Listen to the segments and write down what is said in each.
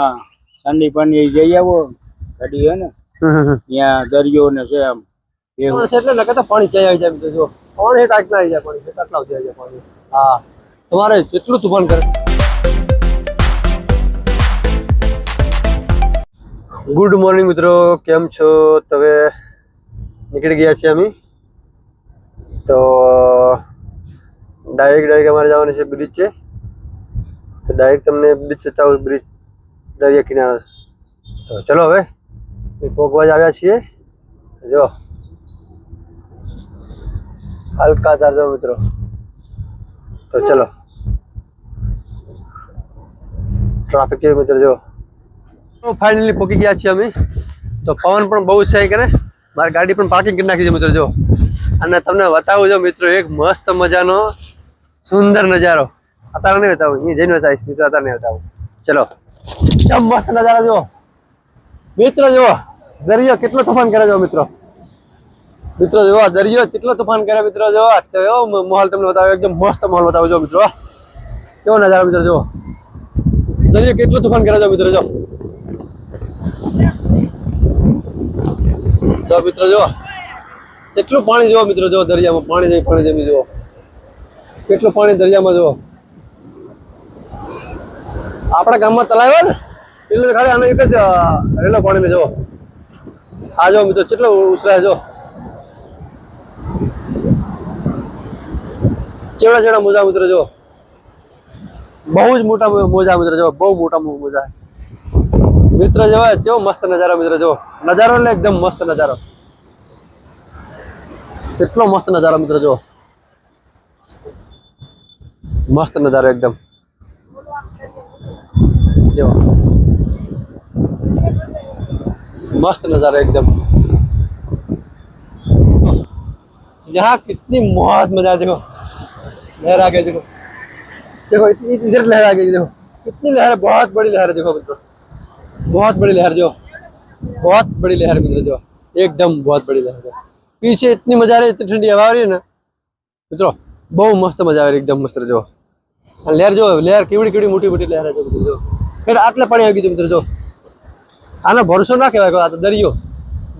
હા ઠંડી પાણી જઈ આવો ગાડી હે ને ત્યાં દરિયો ને છે આમ એવું એટલે ને કહેતા પાણી ક્યાં આવી જાય જો. પાણી હેઠ ના આવી જાય પાણી આવી જાય પાણી. હા તમારે જેટલું તુફાન કરે. ગુડ મોર્નિંગ મિત્રો કેમ છો? તમે નીકળી ગયા છીએ અમે. તો ડાયરેક્ટ ડાયરેક્ટ અમારે જવાનું છે બ્રિજ છે તો ડાયરેક્ટ તમને બ્રિજ ચતાવું બ્રિજ દરિયા કિનારે. તો ચલો હવે પોગવા જ આવ્યા છીએ. જો. હલકા ચાર્જો મિત્રો. તો ચલો. ટ્રાફિક છે મિત્રો, જો. ફાઇનલી પોકી ગયા છીએ અમે. તો પવન પણ બહુ છે કે મારી ગાડી પણ પાર્કિંગ કરી નાખી છે મિત્રો, જો. અને તમને બતાવું જો મિત્રો, એક મસ્ત મજાનો, સુંદર નજારો. અત્યારે નહીં બતાવું, અહીં જઈને બતાવીશ. મિત્રો, અત્યારે નહીં બતાવું. ચલો. મસ્ત નજારો જો મિત્રો જો દરિયો કેટલો તોફાન કરે જો મિત્રો. મિત્રો જો દરિયો કેટલો તોફાન કરે મિત્રો જો તો એવો માહોલ તમને બતાવ્યો, એકદમ મસ્ત માહોલ બતાવો જો મિત્રો કેવો નજારો મિત્રો જો દરિયો કેટલો તોફાન કરે જો મિત્રો જો તો મિત્રો જો કેટલું પાણી જો મિત્રો જો દરિયામાં પાણી જઈ પાણી જમી જો કેટલું પાણી દરિયામાં જો આપણા ગામમાં તલાવ હોય ને ખાલી આને એક જ રેલો પાણીને જો આ જો મિત્રો, કેટલો ઉછરાય જો. ચેવડા ચેવડા મોજા મિત્રો જો બહુ જ મોટા મોજા મિત્રો જો બહુ મોટા મોજા. મિત્ર જોવા કેવો મસ્ત નજારો મિત્રો જો નજારો એટલે એકદમ મસ્ત નજારો. કેટલો મસ્ત નજારો મિત્રો જો મસ્ત નજારો એકદમ. मस्त नज़ारा एकदम। यहाँ कितनी मौत मज़ा, देखो, लहर आ गया देखो। देखो, इतनी इधर लहर आ गई, देखो। कितनी लहर, बहुत बड़ी लहर देखो, मित्रों। बहुत बड़ी लहर, जो। बहुत बड़ी लहर, मित्रों, जो। एकदम बहुत बड़ी लहर जो पीछे इतनी मज़ा आ रही इतनी ठंडी हवा आ रही है ना। मित्रों, बहुत मस्त मज़ा आ रही है, एकदम मस्त, जो। लहर जो, लहर केवड़ी केवड़ी मोटी मोटी लहर है, जो, मित्रों ફેર આટલે પાણી આવી ગયું મિત્રો, જો. આનો ભરોસો ના કહેવાય આ તો દરિયો.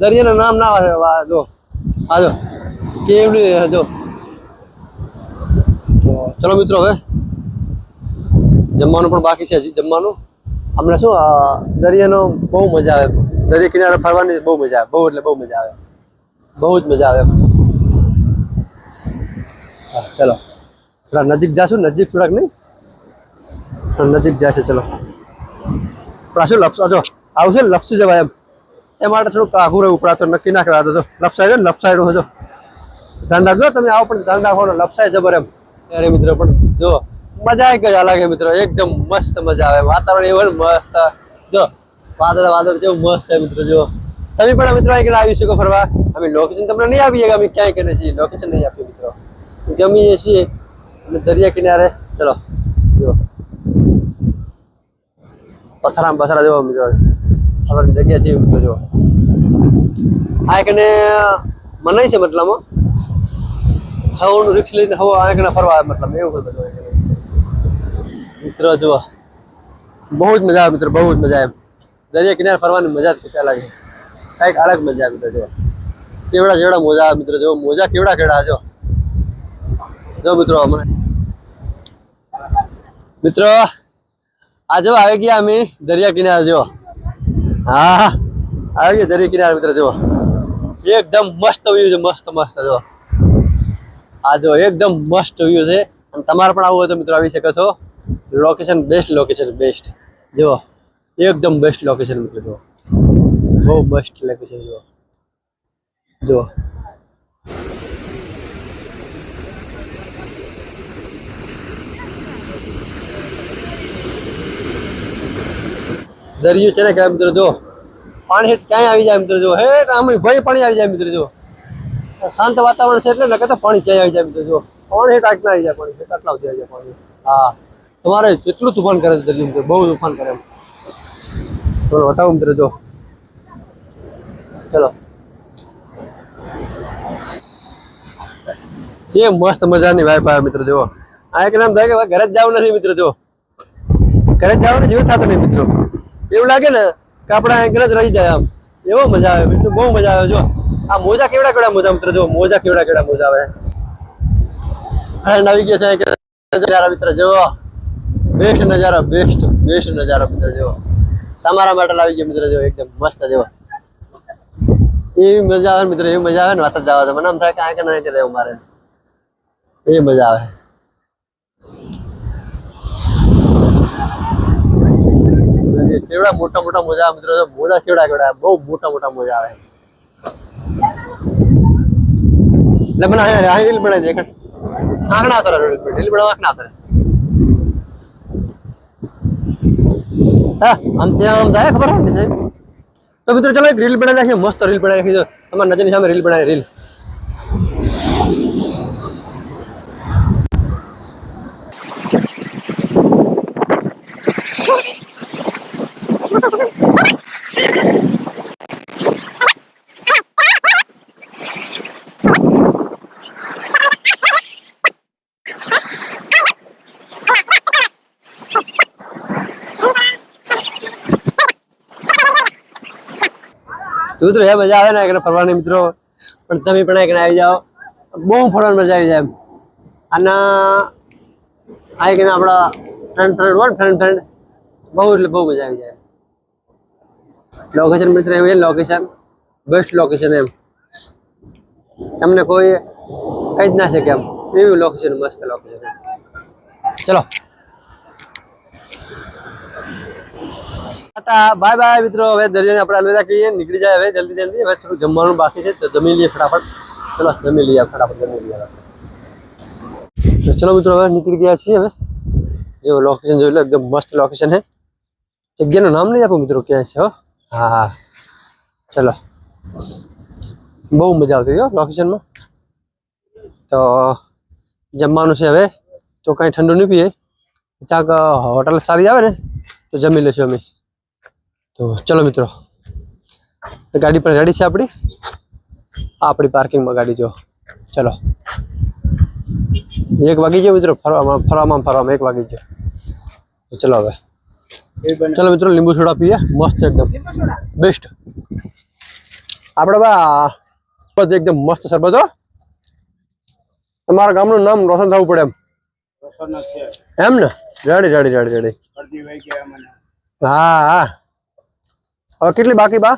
દરિયાનું નામ ના આવે જો. આ જો. કેવડી જો. ચલો મિત્રો, હવે. જમવાનું પણ બાકી છે હજી, જમવાનું. અમને શું દરિયાનો બહુ મજા આવે. દરિયા કિનારે ફરવાની બહુ મજા આવે. બહુ એટલે બહુ મજા આવે. બહુ જ મજા આવે. ચલો. થોડા નજીક જાશું, નજીક થોડાક નહીં. નજીક જશે, ચલો. પાછું લપસ જો આવશે ને લપસી જવાય એમ. એ માટે થોડુંક આઘું રહ્યું ઉપરાતો નક્કી ના કહેવાય તો લપસાઈ જાય લપસાઈ લપસાય રહો જો. ધ્યાન રાખજો, તમે આવો પણ ધ્યાન રાખો લપસાઈ જબર એમ. અરે મિત્રો પણ જો, મજા આવી ગઈ અલગ મિત્રો, એકદમ મસ્ત મજા આવે. વાતાવરણ એવું મસ્ત. જો, વાદળ વાદળ જેવું મસ્ત મિત્રો, જો. તમે પણ મિત્રો આગળ આવી શકો ફરવા. અમે લોકેશન તમને નહીં આપીએ કે અમે ક્યાંય કરીએ છીએ લોકેશન નહીં આપીએ મિત્રો. ગમીએ છીએ, અને દરિયા કિનારે. ચલો, જો. પથરા પથરા જોવા મિત્રો ફરવાની જગ્યા જેવી મિત્રો જો આ કને મનાય છે મતલબમાં હવાનું રિક્ષ લઈને હવા આ કને ફરવા આવે મતલબ, એવું બધું મિત્રો જુઓ બહુ જ મજા આવે મિત્રો, બહુ જ મજા આવે. દરિયા કિનારે ફરવાની મજા જ કશે લાગે કંઈક અલગ મજા આવે મિત્રો જો ચેવડા જેવડા મોજા આવે મિત્રો જો મોજા કેવડા કેવડા જો જો મિત્રો, મને મિત્રો આ જો આવી ગયા અમે દરિયા કિનારે જો હા આવી ગયા દરિયા કિનારે મિત્રો જો એકદમ મસ્ત વ્યૂ છે મસ્ત મસ્ત જો આ જો એકદમ મસ્ત વ્યૂ છે અને તમારે પણ આવવું હોય તો મિત્રો આવી શકો છો લોકેશન બેસ્ટ લોકેશન બેસ્ટ જો એકદમ બેસ્ટ લોકેશન મિત્રો જો બહુ બેસ્ટ લોકેશન જો જો દરિયો છે ને કહેવાય મિત્રો જો, પાણી હેઠ ક્યાંય આવી જાય મિત્રો જો. હે આમ ભાઈ પાણી આવી જાય મિત્રો જો. શાંત વાતાવરણ છે એટલે ને કહેતા પાણી ક્યાંય આવી જાય મિત્રો જો. પાણી હેઠ આટલા આવી જાય પાણી હેઠ આટલા સુધી આવી જાય પાણી. હા. તમારે કેટલું તુફાન કરે છે દરિયો મિત્રો, બહુ તુફાન કરે એમ. બોલો બતાવો મિત્રો જો. ચલો. જે મસ્ત મજાની વાઈફ આવે મિત્રો જો. આ એક નામ થાય કે ઘરે જ જવું નથી મિત્રો જો. ઘરે જ જવાનું જેવું થતું નહીં મિત્રો. એવું લાગે ને કે આપણે આગળ જ રહી જાય આમ. એવો મજા આવે મિત્રો બહુ મજા આવે. જો, આ મોજા કેવડા કેવડા મોજા મિત્રો, જો, મોજા કેવડા કેવડા મોજા આવે. ફ્રેન્ડ આવી ગયા છે કે નજારા મિત્ર, જો. બેસ્ટ નજારો બેસ્ટ બેસ્ટ નજારો મિત્ર, જો. તમારા માટે લાવી ગયો મિત્ર, જો, એકદમ મસ્ત, જો. એવી મજા આવે ને મિત્ર, એવી મજા આવે ને વાત જ જવા દે. મને આમ થાય કે આ કે નહીં રહેવું મારે. એ મજા આવે. કેવડા મોટા મોટા મોજા આવે મિત્રો? મોજા કેવડા કેવડા? બહુ મોટા મોટા મોજા આવે. એટલે મને અહીંયા અહીં રીલ બનાવી દે આંકડા આવતા રહે રીલ બનાવવા આંકડા આવતા રહે હા, આમ ત્યાં આમ થાય ખબર હોય ને તો મિત્રો, ચલો એક રીલ બનાવી નાખીએ, મસ્ત રીલ બનાવી નાખી દો તમારા નજરની સામે રીલ બનાવી, રીલ. તો મિત્રો એ મજા આવે ને એકને ફરવાની મિત્રો? પણ તમે પણ એકને આવી જાઓ. બહુ ફરવાની મજા આવી જાય એમ. અને આ એક આપણા ફ્રેન્ડ ફ્રેન્ડ હોય ફ્રેન્ડ ફ્રેન્ડ બહુ એટલે બહુ મજા આવી જાય. લોકેશન મિત્ર, એવું લોકેશન બેસ્ટ લોકેશન એમ. તમને કોઈ કહી જ ના શકે એમ. એવું લોકેશન મસ્ત લોકેશન ચલો. ટાટા બાય બાય મિત્રો. હવે દરિયાને આપણે અલવિદા કહીએ. નીકળી જાય હવે જલ્દી જલ્દી. હવે થોડું જમવાનું બાકી છે. તો જમી લઈએ ફટાફટ. ચલો, જમી લઈએ. ફટાફટ જમી લઈએ હવે. તો ચલો મિત્રો, હવે નીકળી ગયા છીએ હવે. જો લોકેશન જોઈ લો. એકદમ મસ્ત લોકેશન છે જગ્યાનું નામ નહીં આપું મિત્રો. ક્યાં છે, હો? હા હા. ચલો. બહુ મજા આવતી હો લોકેશનમાં તો જમવાનું છે હવે. તો કાંઈ ઠંડુ નહીં પીએ. ક્યાંક હોટલ સારી આવે ને, તો જમી લઈશું અમે. તો ચલો મિત્રો. ગાડી પણ રેડી છે આપણી? આ આપણી પાર્કિંગમાં ગાડી જો. ચલો. એક વાગી ગયો મિત્રો ફરવામાં ફરવામાં ફરવામાં એક વાગી ગયો. તો ચલો હવે. ચલો મિત્રો લીંબુ સોડા પીએ. મસ્ત એકદમ. બેસ્ટ આપણે બા શરબત એકદમ મસ્ત સરબત હો. તમારા ગામનું નામ રોશન થવું પડે એમ. એમ ને? રેડી રેડી રેડી રેડી હા હા. હવે કેટલી બાકી બા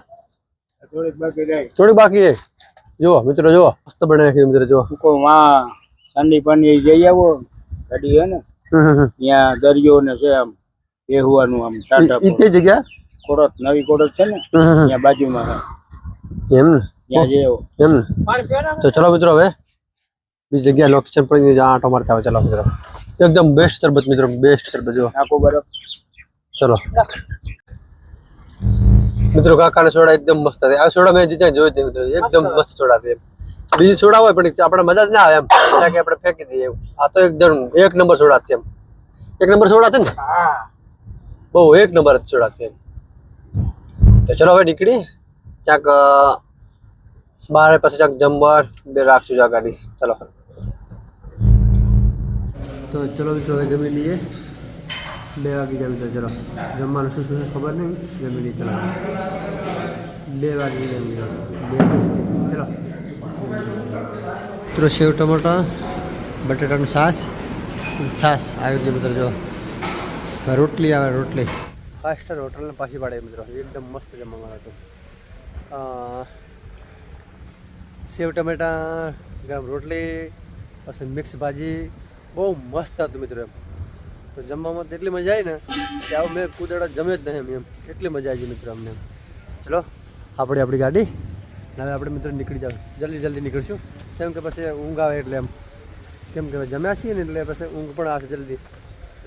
થોડીક બાકી રહી થોડી બાકી છે જુઓ મિત્રો જુઓ મસ્ત બનાવી નાખ્યું મિત્રો જુઓ હું કહું માં સાંડી પાણી જઈ આવો ગાડી હે ને હમ હમ હમ. ત્યાં દરિયો ને છે આમ બેહવાનું આમ ટાટા ઈ તે જગ્યા કોરત નવી કોરત છે ને હમ હમ હમ. ત્યાં બાજુમાં છે. એમ ને ત્યાં જેવો એમ ને તો ચલો મિત્રો હવે બીજી જગ્યાએ લોકેશન પર જ્યાં આંટો મારતા આવે ચલો મિત્રો એકદમ બેસ્ટ શરબત મિત્રો બેસ્ટ શરબત જુઓ આખો બરફ ચલો મિત્રો કાકાના સોડા એકદમ મસ્ત હતી. આ સોડા મેં જીતે જોઈ હતી મિત્રો એકદમ મસ્ત. સોડા હતી બીજી સોડા હોય પણ આપણે મજા જ ના આવે એમ. કે આપણે ફેંકી દઈએ આ તો એકદમ એક નંબર સોડા હતી એમ. એક નંબર સોડા હતી ને? બહુ એક નંબર જ સોડા હતી એમ. તો ચલો હવે નીકળી. ક્યાંક બારે બહાર પછી ક્યાંક જમવા બે રાખશું જા ગાડી. ચલો. તો ચલો મિત્રો હવે જમી લઈએ. બે વાગી જમી મિત્રો ચલો. જમવાનું શું શું ખબર નહીં? જમી નહીં ચલો. બે વાગી જમી લો બે ચલો. મિત્રો, સેવ ટમેટા, બટેટાનું છાશ છાશ આવી ગયું મિત્રો, જો. રોટલી આવે, રોટલી. ફાઇવ સ્ટાર હોટલને પાછી પાડે મિત્રો. એકદમ મસ્ત જમવાનું હતું સેવ ટમેટા, ગરમ રોટલી, પછી મિક્સ ભાજી. બહુ મસ્ત હતું મિત્રો એમ. તો જમવામાં તો એટલી મજા આવી ને કે આવું મેં કુદડા જમે જ નહીં એમ. એટલી મજા આવી મિત્રો અમને. ચલો, આપણે આપણી ગાડી. હવે આપણે મિત્રો નીકળી જાવ. જલ્દી જલ્દી નીકળશું. કેમ કે પછી ઊંઘ આવે એટલે એમ. કેમ કે જમ્યા છીએ ને એટલે પછી ઊંઘ પણ આવશે જલ્દી.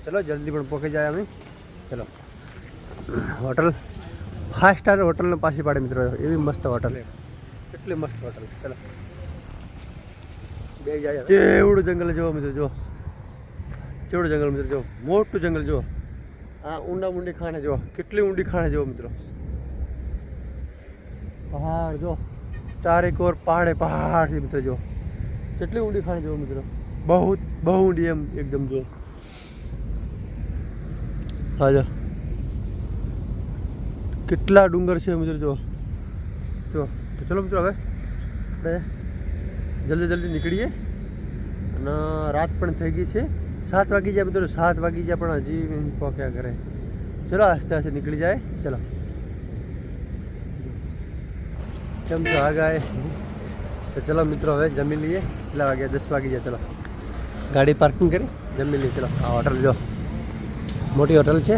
ચલો, જલ્દી પણ પહોંચી જાય અમે. ચલો. હોટલ. ફાઇવ સ્ટાર હોટલને પાછી પાડે મિત્રો. એવી મસ્ત હોટલ. એટલી મસ્ત હોટલ. ચલો. બે જાય કેવડું જંગલ જોવો મિત્રો જો કેવડું જંગલ મિત્રો? જો, મોટું જંગલ જો. આ ઊંડા ઊંડી ખાણે જો, કેટલી ઊંડી ખાણે જો મિત્રો? પહાડ જો ચારે કોર પહાડે પહાડ છે મિત્રો જો. કેટલી ઊંડી ખાણે જો મિત્રો? બહુ બહુ ઊંડી એમ એકદમ જો. હા, જો. કેટલા ડુંગર છે મિત્રો જો. જો, તો ચલો મિત્રો હવે આપણે જલ્દી જલ્દી નીકળીએ. અને રાત પણ થઈ ગઈ છે. સાત વાગી જાય મિત્રો સાત વાગી જાય પણ હજી પહોંચ્યા કરે ચલો આસ્તે આસ્તે નીકળી જાય ચલો કેમ છો આ ગાય તો ચલો મિત્રો હવે જમી લઈએ કેટલા વાગ્યા દસ વાગી જાય ચલો ગાડી પાર્કિંગ કરી જમી લઈએ ચલો આ હોટલ જો મોટી હોટલ છે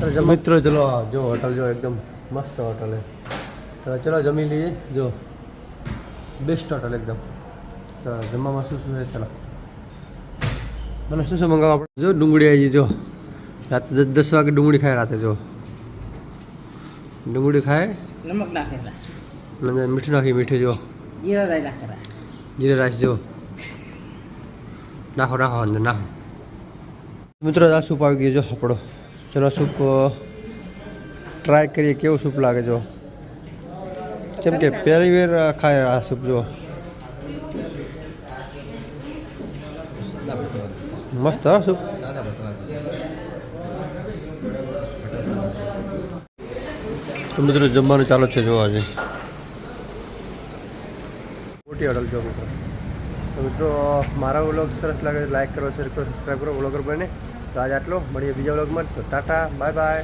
તો જમ- મિત્રો ચલો આ જો હોટલ જો એકદમ મસ્ત હોટલ છે તો ચલો જમી લઈએ જો બેસ્ટ હોટલ એકદમ તો જમવામાં શું શું છે ચલો મને શું શું મંગાવવા પડે? જો ડુંગળી આવી જો. રાતે દસ દસ વાગે ડુંગળી ખાય રાતે જો. ડુંગળી ખાય. નમક નાખેલા. મીઠું નાખી મીઠું જો. જીરા રાઈ નાખેલા. જીરા રાઈસ જો. નાખો નાખો અંદર નાખો. મિત્રો આ સૂપ આવી ગયો જો આપણો. ચલો સૂપ ટ્રાય કરીએ કેવો સૂપ લાગે જો. કેમ કે પહેલી વાર ખાય આ સૂપ જો. મસ્ત હા શું તો જમવાનું ચાલુ છે જોવા આજે. મોટી હોટલ જો મિત્રો. તો મિત્રો, મારા વ્લોગ સરસ લાગે લાઈક કરો શેર કરો સબસ્ક્રાઈબ કરો વ્લોગર બને. તો આજે આટલો. મળીએ બીજા વ્લોગમાં તો ટાટા બાય બાય